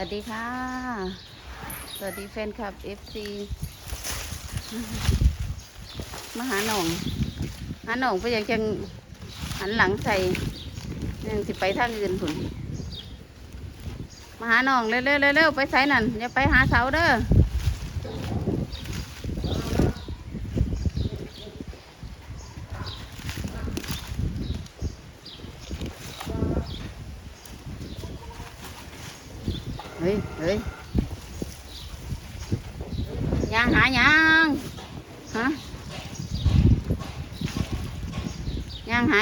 วัสดีค่ะ สวัสดีแฟนคลับ FC มาหาหน่อง หาหน่องไปอยากจะหันหลังใส่ยังสิไปทางอื่นผุนมาหาหน่องเร็วๆเร็วๆไปใส่นั่นอย่าไปหาเสาเด้อ เฮ้ยเฮ้ยยังหายังฮะยังหา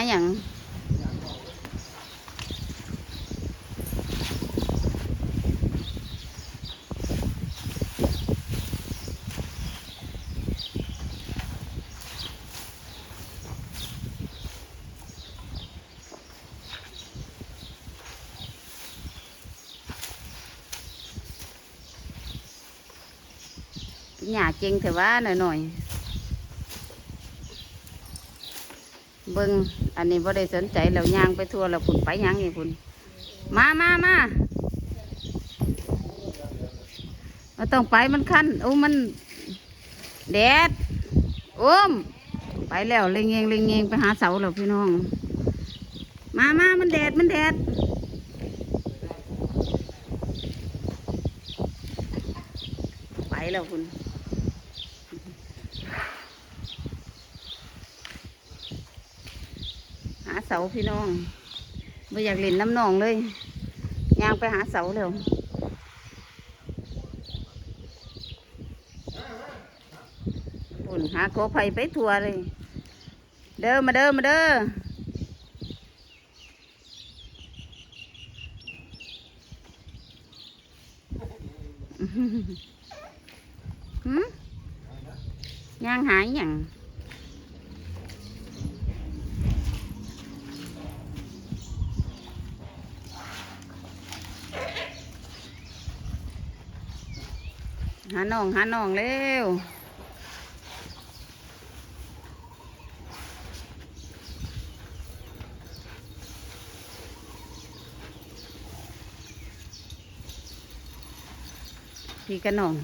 อย่างหยาเก่งแต่ว่าหน่อยหน่อยเบิ้งอันนี้บ่ได้สนใจแล้วย่างไปทั่วแล้วคุณไปย่างนี่คุณมามามาเราต้องไปมันคันโอ้มันแดดโอ้มไปแล้วเล็งเงงเล็งเงงไปหาเสาแล้วพี่น้อง มามามันแดดมันแดดไปแล้วคุณ หาเสาพี่น้องไม่อยากเล่นน้ำหนองเลยย่างไปหาเสาเร็วคุณหาโกไผ่ไปทัวเลย เด้อมาเด้อมาเด้อหืมย่างหายหยัง หาน้องหาน้องเร็วพี่กับน้อง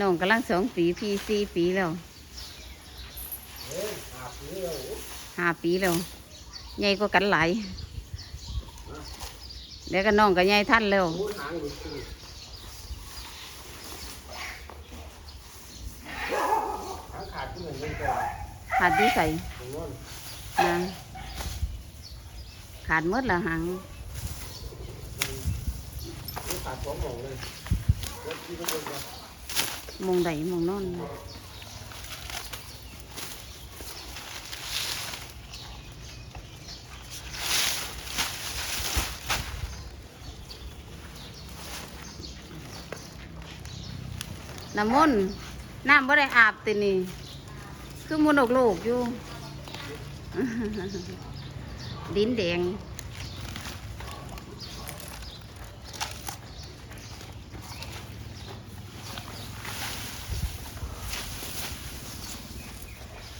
น้องกำลังสองปีพี่สี่ปีแล้วห้าปีแล้วใหญ่กว่ากันหลายเดี๋ยวก็น้องก็ใหญ่ท่านแล้ว ขาดดีใส่นะขาดหมดละหางมองใดมงนอนน้ำมนต์น้ำบ่ได้อาบตินี่ คือมุนออกโลกอยู่ ดินแดง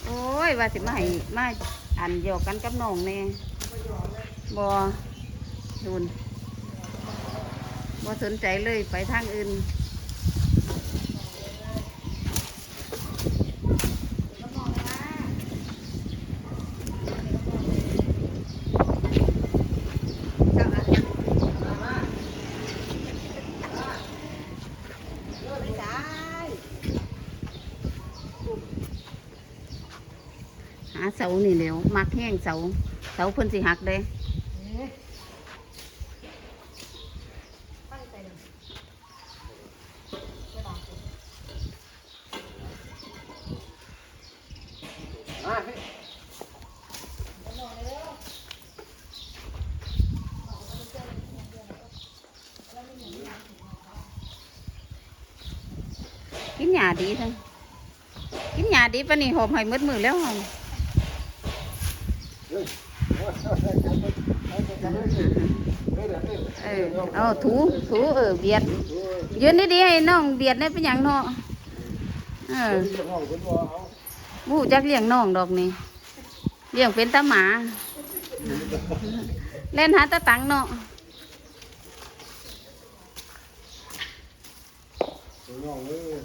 โอ้ย ว่าสิมาให้มาอันโยกกันกับน้องแน่บอดูนบ่สนใจเลยไปทางอื่น หาเสานี่แหล้วมักแห้งเสาเสาเพิ่นสิหักเด้กินหญ้าดีทั้งกินหญ้าดีปะนี่หอบให้หมดมือแล้วหอ เออเอาถูถูเออเบียดยืนดีๆให้น้องเบียดได้เป็นหยังเนาะเออมูจักเลี้ยงน้องดอกนี่เลี้ยงเป็นตาหมา เล่นหาตาตังเนาะตัวน้องเอ้ย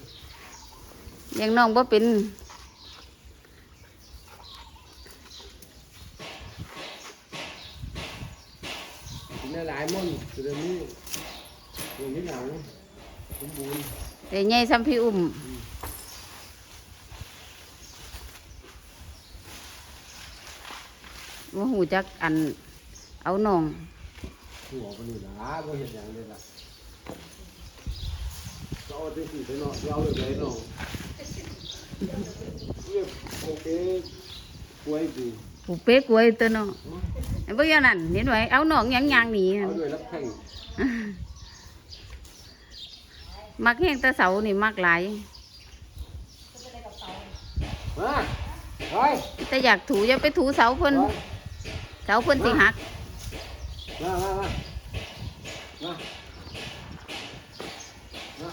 เลี้ยงน้องบ่เป็นได้หลาย มันตัวนี้ตัวนี้หนังสมบูรณ์แต่ใหญ่ซ้ำพี่อุ้มว่าหูจักอันเอาน้องหัวมันนี่นะบ่เห็นอย่างเลยล่ะก็เอาที่สี่ไปเนาะเราเลยเนาะเรียกโอเคกล้วยดี ผูเป๊กกล้วยตัวน้องไอ้เบ่อย่างนั้นเห็นไหมเอาน้องยังยางหนีเอาด้วยรับแข่งมักแห้งแตะเสานี่มักหลายมาไปแต่อยากถูอย่าไปถูเสาเพิ่นเสาเพิ่นสิหักมามามามามาเอา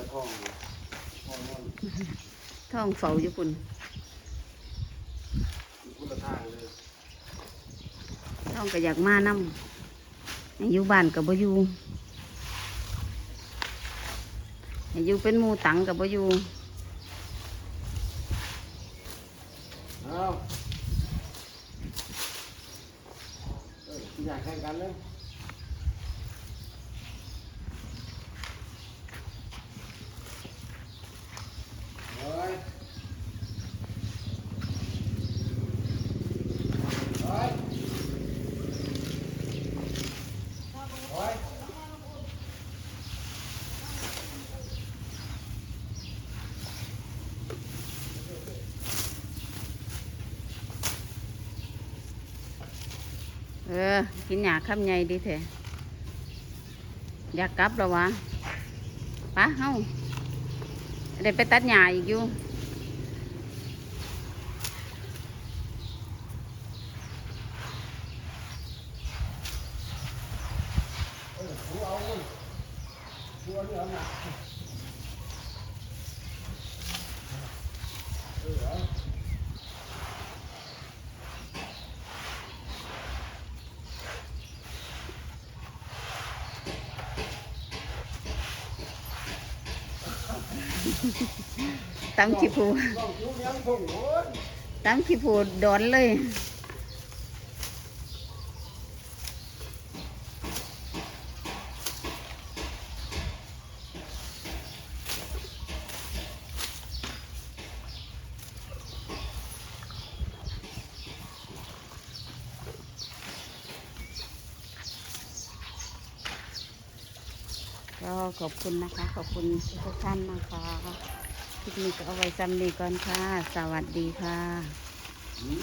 แล้วท้องท้องมันท้องเฝ้าอยู่พุ่นคุณละทางเลยท้องก็อยากมานํอยู่บ้านก็บ่อยู่ให้อยู่เป็นหมู่ตังก็บ่อยู่เอาเอ้ยอยากแข่งกันเลยเฮ้ยเฮ้ยเฮ้ย เออ กินหยาคำใหญ่ดีแท้อยากกลับแล้ววะปะเฮ้าได้ไปตัดหญ้าอีกอยู่เออาเรื่องหนักเออเอา ตั้งขี้ผูตั้งขี้ผูดอนเลย ก็ขอบคุณนะคะ ขอบคุณทุกท่านนะคะคลิปนี้ก็เอาไว้จำนี้ก่อนค่ะ สวัสดีค่ะ